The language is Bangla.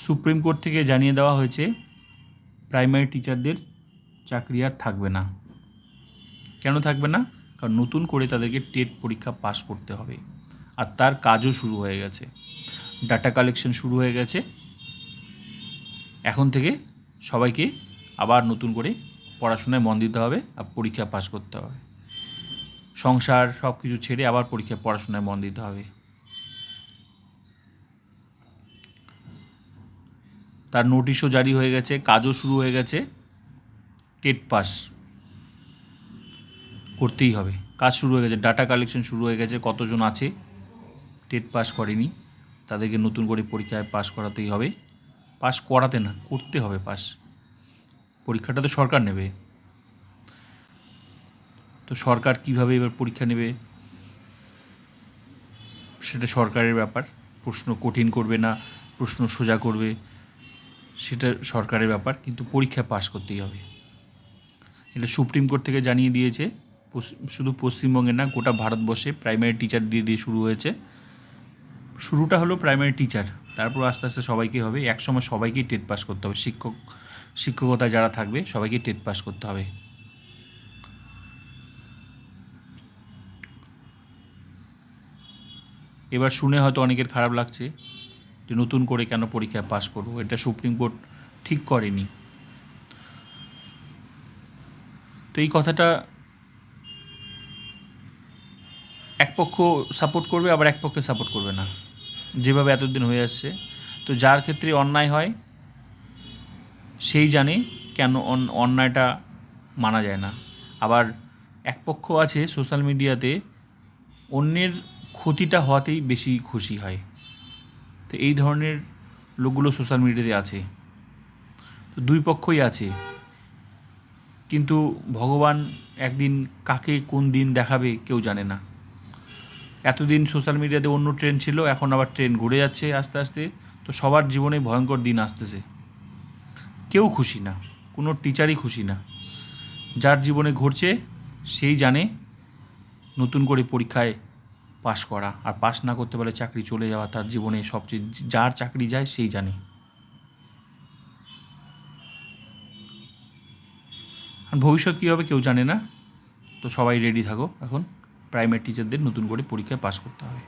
সুপ্রিম কোর্ট থেকে জানিয়ে দেওয়া হয়েছে, প্রাইমারি টিচারদের চাকরি আর থাকবে না। কেন থাকবে না? কারণ নতুন করে তাদেরকে টেট পরীক্ষা পাস করতে হবে। আর তার কাজও শুরু হয়ে গেছে। ডাটা কালেকশন শুরু হয়ে গেছে। এখন থেকে সবাইকে আবার নতুন করে পড়াশোনায় মন দিতে হবে আর পরীক্ষা পাস করতে হবে। সংসার সব কিছু ছেড়ে আবার পরীক্ষা পড়াশোনায় মন দিতে হবে। তার নোটিশও জারি হয়ে গেছে, কাজও শুরু হয়ে গেছে। টেট পাস করতেই হবে। কাজ শুরু হয়ে গেছে, ডাটা কালেকশন শুরু হয়ে গেছে, কতজন আছে? টেট পাস করেনি। তাদেরকে নতুন করে পরীক্ষায় পাস করাতেই হবে। পাস করাতে না, করতে হবে পাস। পরীক্ষাটা তো সরকার নেবে। তো সরকার কীভাবে এবার পরীক্ষা নেবে? সেটা সরকারের ব্যাপার। প্রশ্ন কঠিন করবে না, প্রশ্ন সোজা করবে। সেটা সরকারের ব্যাপার, কিন্তু পরীক্ষা পাস করতেই হবে। এটা সুপ্রিম কোর্ট থেকে জানিয়ে দিয়েছে শুধু পশ্চিমবঙ্গে না, গোটা ভারতবর্ষে প্রাইমারি টিচার দিয়ে দিয়ে শুরু হয়েছে। শুরুটা হলো প্রাইমারি টিচার, তারপর আস্তে আস্তে সবাইকে হবে, একসময় সবাইকেই টেট পাস করতে হবে। শিক্ষক শিক্ষকতায় যারা থাকবে, সবাইকে টেট পাস করতে হবে। এবার শুনে হয়তো অনেকের খারাপ লাগছে। যে নতুন করে কেন পরীক্ষায় পাস করব? এটা সুপ্রিম কোর্ট ঠিক করেনি। তো এই কথাটা এক পক্ষ সাপোর্ট করবে, আবার এক পক্ষে সাপোর্ট করবে না। যেভাবে এতদিন হয়ে আসছে। তো যার ক্ষেত্রে অন্যায় হয়, সেই জানে কেন অন- অন্যায়টা মানা যায় না। আবার এক পক্ষ আছে সোশ্যাল মিডিয়াতে, অন্যের ক্ষতিটা হওয়াতেই বেশি খুশি হয়। তো এই ধরনের লোকগুলো সোশ্যাল মিডিয়াতে আছে। তো দুই পক্ষই আছে। কিন্তু ভগবান একদিন কাকে কোন দিন দেখাবে কেউ জানে না। এতদিন সোশ্যাল মিডিয়াতে অন্য ট্রেন ছিল, এখন আবার ট্রেন ঘুরে যাচ্ছে আস্তে আস্তে। তো সবার জীবনে ভয়ঙ্কর দিন আসতেছে। কেউ খুশি না, কোনো টিচারই খুশি না। যার জীবনে ঘটছে, সেই জানে নতুন করে পরীক্ষায় পাশ করা। আর পাশ না করতে পারলে চাকরি চলে যাওয়া তার জীবনে সবচেয়ে যার চাকরি যায় সেই জানে। আর ভবিষ্যৎ কী হবে কেউ জানে না। তো সবাই রেডি থাকো এখন। প্রাইমারি টিচারদের নতুন করে পরীক্ষায় পাশ করতে হবে।